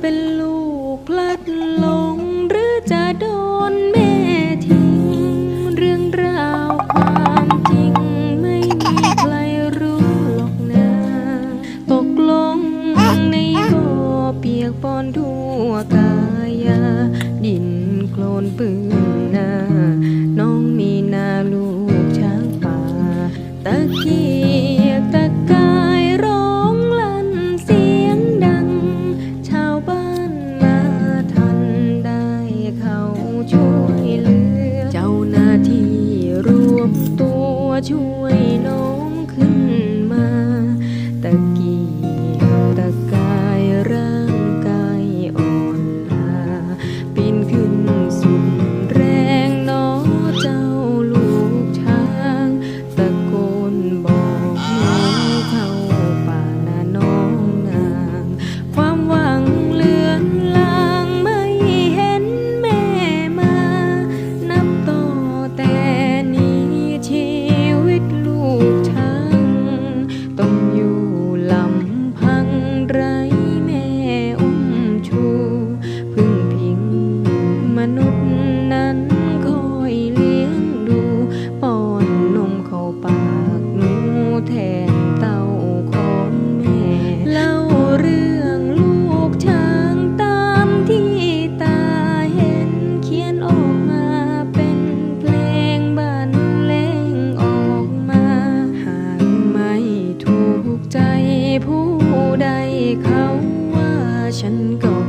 เป็นลูกพลัดหลง หรือจะโดนแม่ทิ้ง เรื่องราวความจริง ไม่มีใครรู้หรอกนะ ตกลงในบ่อเปียกปอนถู ช่วยน้องขึ้น มนุษย์นั้นคอยเลี้ยงดูป้อนนมเข้าปากหนูแทนเต้าของแม่ เล่าเรื่องลูกช้างตามที่ตาเห็นเขียนออกมาเป็นเพลงบรรเลงออกมา หากไม่ถูกใจผู้ใดเขาว่าฉันก็